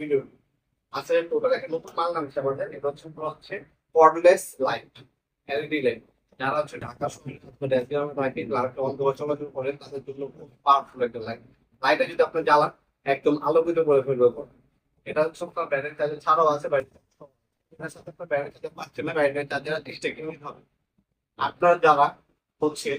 Video আছে total একটা নতুন মাল নাম আমাদের এটা হচ্ছে লাইট যারা হচ্ছে ঢাকা শহরে ড্যাসগ্রামে থাকেন লাইটটা অন্ধ চলাচল করেন, তাদের জন্য খুব পাওয়ারফুল একটা লাইট যদি আপনি জ্বালান, একদম আলোকিত করে ফেলবে। এটা হচ্ছে ছাড়াও আছে আপনার না। ব্যাটারি হবে? আপনার যারা হচ্ছে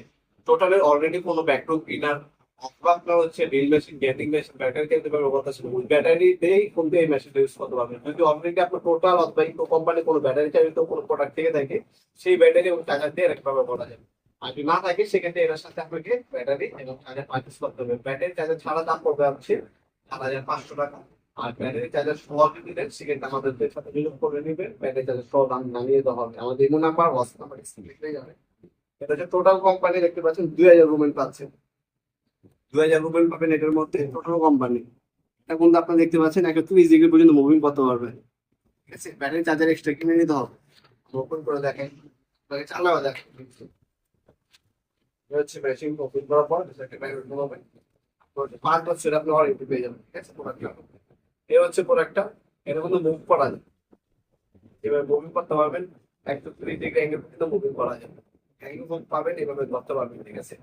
টোটালি অলরেডি কোনো ব্যাকরুম ইনার অথবা হচ্ছে drill machine getting machine battery কিনতে পারবে কথা ছিল ওই ব্যাটারি দিয়েই কিন্তু এই মেশিনটা ইউজ করতে পারবেন যদি অলরেডি আপনার টোটাল অথবা ইকো কোম্পানি কোনো ব্যাটারি চালিত কোনো প্রোডাক্ট থেকে থাকে, সেই ব্যাটারি এবং চার্জার দিয়ে একটা ব্যবহার করা যাবে। আর যদি না থাকে, সেক্ষেত্রে এর সাথে আপনাকে ব্যাটারি এবং চার্জার পারচেস করতে হবে। ব্যাটারি চার্জার ছাড়া দাম পড়বে হচ্ছে সাত হাজার পাঁচশো টাকা। আর ব্যাটারি চার্জার সহ যদি নেন আমাদের সাথে বিলোপ করে নেবেন। ব্যাটারি চার্জার সহ দাম নামিয়ে দেওয়া হবে। আমাদের ইমো নাম্বার হোয়াটসঅ্যাপ নাম্বার স্ক্রিনে যাবে। এটা হচ্ছে টোটাল কোম্পানি দেখতে পাচ্ছেন, দুই হাজার রুমেন পাচ্ছেন দুই হাজার রুবেল পাবেন এটার মধ্যে টোটাল কোম্পানি এখন তো আপনারা দেখতে পাচ্ছেন একটা ত্রিশ ডিগ্রি পর্যন্ত মুভিং করতে পারবে। ঠিক আছে ব্যাটারি চার্জার এক্সট্রা কিনে নিতে হবে। ওপেন করে দেখেন। চালাও দেখেন। এটা হচ্ছে মেশিন ওপেন করার পর পাঁচ বছর আপনি ওয়ারেন্টি পেয়ে যাবেন। ঠিক আছে প্রোডাক্টটা হচ্ছে প্রোডাক্টটা এর মধ্যে মুভ করা যায়। এবার মুভিং করতে পারবেন। একটু ত্রিশ ডিগ্রি অ্যাঙ্গেল করা যাবে অ্যাঙ্গেল পাবেন, এভাবে ধরতে পারবেন, ঠিক আছে।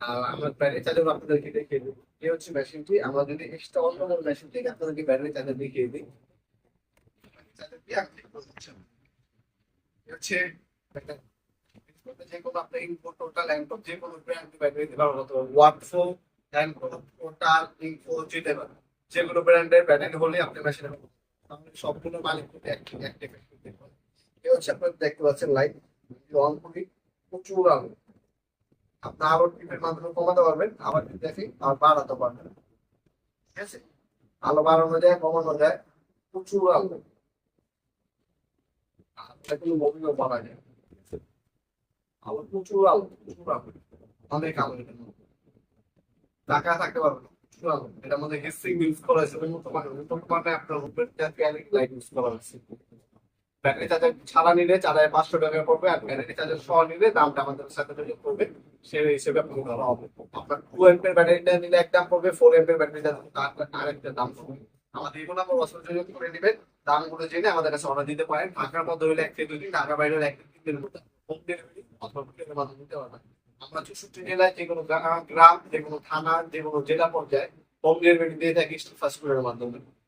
আমরা ব্যাটারি চার্জার আপনাদেরকে দেখিয়ে দিই এই হচ্ছে মেশিনটি আমরা যদি এক্সট্রা অন্য কোনো মেশিন থেকে আপনাদেরকে ব্যাটারি চার্জার দেখিয়ে দিই। ব্যাটারি দিয়ে আপনি করে দিচ্ছেন। হচ্ছে যে কোনো আপনি ইনপুট টোটাল ব্র্যান্ড যে কোনো ব্র্যান্ডের ব্যাটারি হলে আপনি মেশিনে সবগুলো মালিক করতে আপনারা দেখতে পাচ্ছেন লাইট অন প্রচুর আলো। আপনি আবার টিপের মাধ্যমে কমাতে পারবেন আবার আর বাড়াতে পারবেন। ঠিক আছে? আলো বাড়ানো যায় কমানো যায় প্রচুর আলো। প্রচুর আলো প্রচুর আলো। অনেক আলো ঢাকা থাকতে পারবে না, প্রচুর এটার মধ্যে ইউজ করা আপনার লাইট ইউজ করা ব্যাটারি চার্জার ছাড়া নিলে চার হাজার পাঁচশো টাকা পড়বে আর ব্যাটারি চার্জার সহ নিলে দামটা আমাদের সাথে করবে। সেই হিসেবে ধরা হবে। আপনার টু এমপের ব্যাটারিটা নিলে এক দাম পড়বে ফোর এমপের ব্যাটারিটা আরেকটা দাম পড়বে। আমাদের এগুলো আপনার বছর যোগাযোগ করে নেবেন। দামগুলো জেনে আমাদের কাছে অর্ডার দিতে পারেন। ঢাকার মধ্যে হলে এক থেকে দুই দিন ঢাকা বাইরে এক থেকে তিন দিনের মধ্যে হোম ডেলিভারি অথবা কুরিয়ারের মাধ্যমে দিতে পারবেন। আমরা চৌষট্টি জেলায় যে কোনো গ্রাম যে কোনো থানা যে কোনো জেলা পর্যায়ে ডেলিভারি দিয়ে থাকি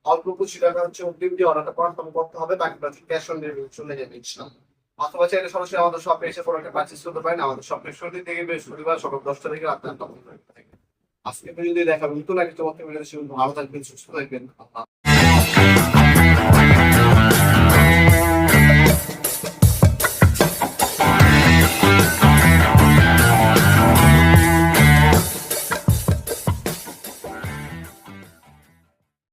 অল্প কিছু হচ্ছে করতে হবে বাকিটা ক্যাশ চলে যাবে সরাসরি আমাদের শপে এসে আমাদের দশটা থেকে থাকে আজকে যদি দেখাবেন নতুন একটা চমৎকার ভালো থাকবেন, সুস্থ থাকবেন।